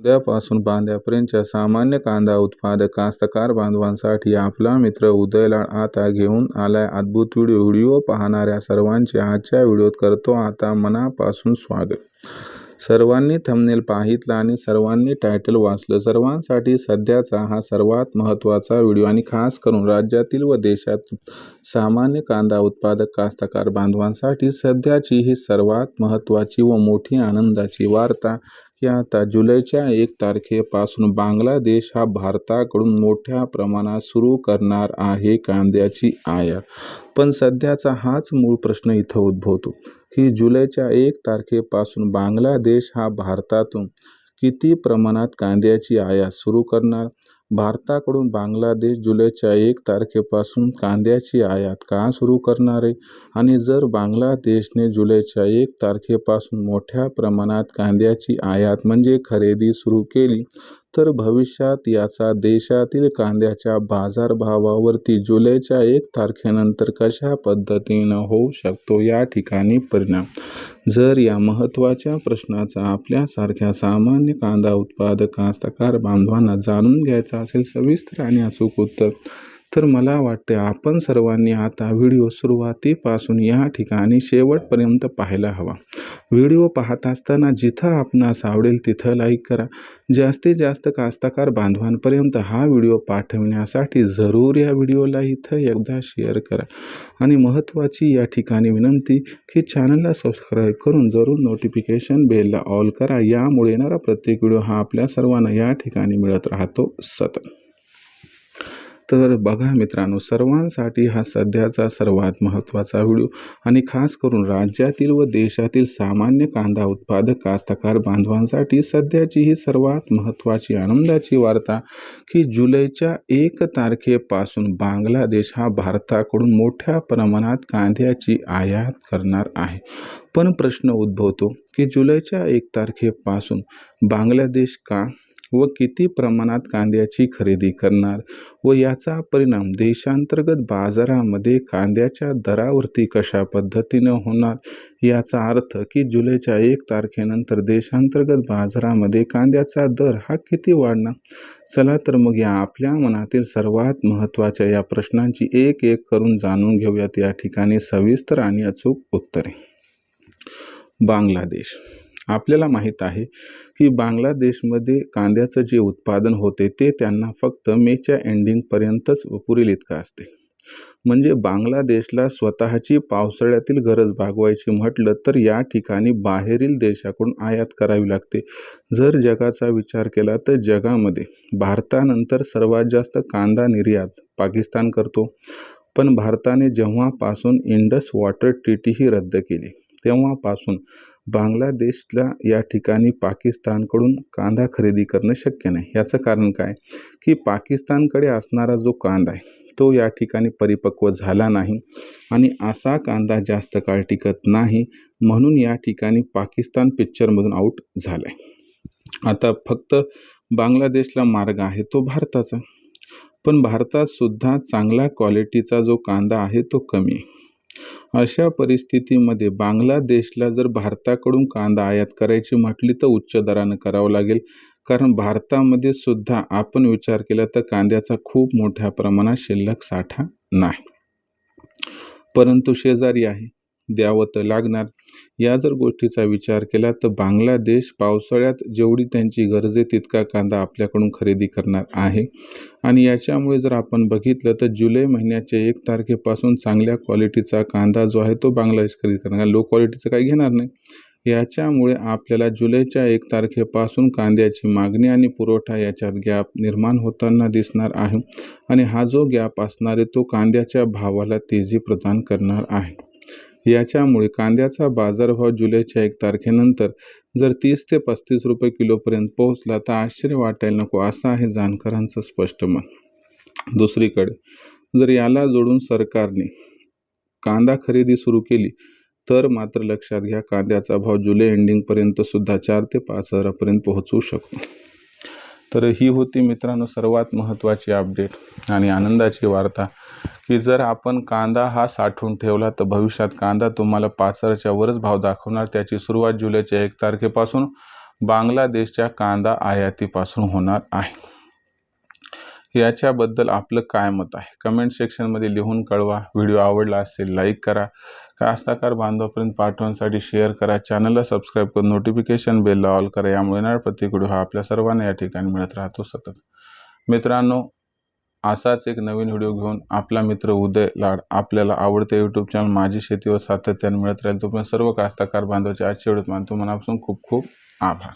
उद्यापासून बांध्यापर्यंतच्या सामान्य कांदा उत्पादक कास्तकार बांधवांसाठी आपला मित्र उदयलाड आता घेऊन आलाय अद्भुत व्हिडिओ. व्हिडिओ पाहणाऱ्या सर्वांचे आजच्या व्हिडिओत करतो आता मनापासून स्वागत. सर्वांनी थंबनेल पाहितला आणि सर्वांनी टायटल वाचलं. सर्वांसाठी सध्याचा हा सर्वात महत्त्वाचा व्हिडिओ आणि खास करून राज्यातील व देशात सामान्य कांदा उत्पादक कास्तकार बांधवांसाठी सध्याची ही सर्वात महत्त्वाची व मोठी आनंदाची वार्ता की आता जुलैच्या एक तारखेपासून बांगलादेश हा भारताकडून मोठ्या प्रमाणात सुरू करणार आहे कांद्याची आयात. पण सध्याचा हाच मूळ प्रश्न इथं उद्भवतो. की जुलैच्या एक तारखेपासून बांगलादेश हा भारतातून किती प्रमाणात कांद्याची आयात सुरू करणार? भारताकडून बांगलादेश जुलैच्या एक तारखेपासून कांद्याची आयात का सुरू करणार आहे? आणि जर बांगलादेशने जुलैच्या एक तारखेपासून मोठ्या प्रमाणात कांद्याची आयात म्हणजे खरेदी सुरू केली तर भविष्यात याचा देशातील कांद्याच्या बाजारभावावरती जुलैच्या एक तारखेनंतर कशा पद्धतीनं होऊ शकतो या ठिकाणी परिणाम? जर या महत्त्वाच्या प्रश्नाचा आपल्यासारख्या सामान्य कांदा उत्पादक कास्तकार बांधवांना जाणून घ्यायचा असेल सविस्तर आणि अचूक उत्तर तर मला वाटते आपण सर्वांनी आता व्हिडिओ सुरुवातीपासून या ठिकाणी शेवटपर्यंत पाहायला हवा. व्हिडिओ पाहत असताना जिथं आपणास आवडेल तिथं लाईक करा. जास्तीत जास्त कास्तकार बांधवांपर्यंत हा व्हिडिओ पाठवण्यासाठी जरूर या व्हिडिओला इथं एकदा शेअर करा. आणि महत्त्वाची या ठिकाणी विनंती की चॅनलला सबस्क्राईब करून जरूर नोटिफिकेशन बेलला ऑल करा. यामुळे येणारा प्रत्येक व्हिडिओ हा आपल्या सर्वांना या ठिकाणी मिळत राहतो सतत. तर बघा मित्रांनो सर्वांसाठी हा सध्याचा सर्वात महत्त्वाचा व्हिडिओ. आणि खास करून राज्यातील व देशातील सामान्य कांदा उत्पादक कास्तकार बांधवांसाठी सध्याची ही सर्वात महत्त्वाची आनंदाची वार्ता की जुलैच्या एक तारखेपासून बांगलादेश हा भारताकडून मोठ्या प्रमाणात कांद्याची आयात करणार आहे. पण प्रश्न उद्भवतो की जुलैच्या एक तारखेपासून बांगलादेश का व किती प्रमाणात कांद्याची खरेदी करणार व याचा परिणाम देशांतर्गत बाजारामध्ये कांद्याच्या दरावरती कशा पद्धतीनं होणार? याचा अर्थ की जुलैच्या एक तारखेनंतर देशांतर्गत बाजारामध्ये कांद्याचा दर हा किती वाढणार? चला तर मग या आपल्या मनातील सर्वात महत्त्वाच्या या प्रश्नांची एक एक करून जाणून घेऊयात. या ठिकाणी सविस्तर आणि अचूक उत्तरे. बांगलादेश. आपल्याला माहीत आहे की बांगलादेशमध्ये कांद्याचं जे उत्पादन होते ते त्यांना फक्त मेच्या एंडिंगपर्यंतच पुरेल इतकं असते. म्हणजे बांगलादेशला स्वतःची पावसाळ्यातील गरज भागवायची म्हटलं तर या ठिकाणी बाहेरील देशाकडून आयात करावी लागते. जर जगाचा विचार केला तर जगामध्ये भारतानंतर सर्वात जास्त कांदा निर्यात पाकिस्तान करतो. पण भारताने जेव्हापासून इंडस वॉटर ट्रीटीही रद्द केली तेव्हापासून बांगलादेशला या ठिकाणी पाकिस्तानकडून कांदा खरेदी करणं शक्य नाही. याचं कारण काय? की पाकिस्तानकडे असणारा जो कांदा आहे तो या ठिकाणी परिपक्व झाला नाही आणि असा कांदा जास्त काळ टिकत नाही म्हणून या ठिकाणी पाकिस्तान पिक्चरमधून आऊट झाला आहे आता फक्त बांगलादेशला मार्ग आहे तो भारताचा. पण भारतात सुद्धा चांगला क्वालिटीचा जो कांदा आहे तो कमी आहे. अशा परिस्थितीमध्ये बांगलादेशला जर भारताकडून कांदा आयात करायची म्हटली तर उच्च दरानं करावं लागेल. कारण भारतामध्ये सुद्धा आपण विचार केला तर कांद्याचा खूप मोठ्या प्रमाणात शिल्लक साठा नाही. परंतु शेजारी आहे. द्यावं तर लागणार. या जर गोष्टीचा विचार केला तर बांगलादेश पावसाळ्यात जेवढी त्यांची गरज आहे तितका कांदा आपल्याकडून खरेदी करणार आहे. आणि याच्यामुळे जर आपण बघितलं तर जुलै महिन्याच्या एक तारखेपासून चांगल्या क्वालिटीचा कांदा जो आहे तो बांगलादेश खरेदी करणार. लो क्वालिटीचं काही घेणार नाही. याच्यामुळे आपल्याला जुलैच्या एक तारखेपासून कांद्याची मागणी आणि पुरवठा याच्यात गॅप निर्माण होताना दिसणार आहे. आणि हा जो गॅप असणार आहे तो कांद्याच्या भावाला तेजी प्रदान करणार आहे. याच्यामुळे कांद्याचा बाजारभाव जुलैच्या एक तारखेनंतर जर तीस ते पस्तीस रुपये किलोपर्यंत पोहोचला तर आश्चर्य वाटायला नको असं आहे जाणकारांचं स्पष्ट मत. दुसरीकडे जर याला जोडून सरकारने कांदा खरेदी सुरू केली तर मात्र लक्षात घ्या कांद्याचा भाव जुलै एंडिंगपर्यंत सुद्धा चार ते पाच हजारापर्यंत पोहोचू शकतो. तर ही होती मित्रांनो सर्वात महत्त्वाची अपडेट आणि आनंदाची वार्ता. की जर आपण कांदा हा साठवून ठेवला तर भविष्यात कांदा तुम्हाला पाच हजारच्या वरच भाव दाखवणार. त्याची सुरुवात जुलैच्या एक तारखेपासून बांगलादेशच्या कांदा आयातीपासून होणार आहे. याच्याबद्दल आपलं काय मत आहे? कमेंट सेक्शनमध्ये लिहून कळवा. व्हिडिओ आवडला असेल लाईक करा. कास्ताकार बांधवापर्यंत पाठवण्यासाठी शेअर करा. चॅनलला सबस्क्राईब करून नोटिफिकेशन बेलला ऑल करा. यामुळे येणार प्रत्येक व्हिडिओ हा आपल्या सर्वांना या ठिकाणी मिळत राहतो सतत. मित्रांनो असाच एक नवीन व्हिडिओ घेऊन आपला मित्र उदय लाड आपल्याला आवडते यूट्यूब चॅनल माझी शेतीवर सातत्याने मिळत राहील तो पण सर्व कास्तकार बांधवचे आजच्या व्हिडिओत मानतो मनापासून खूप खूप आभार.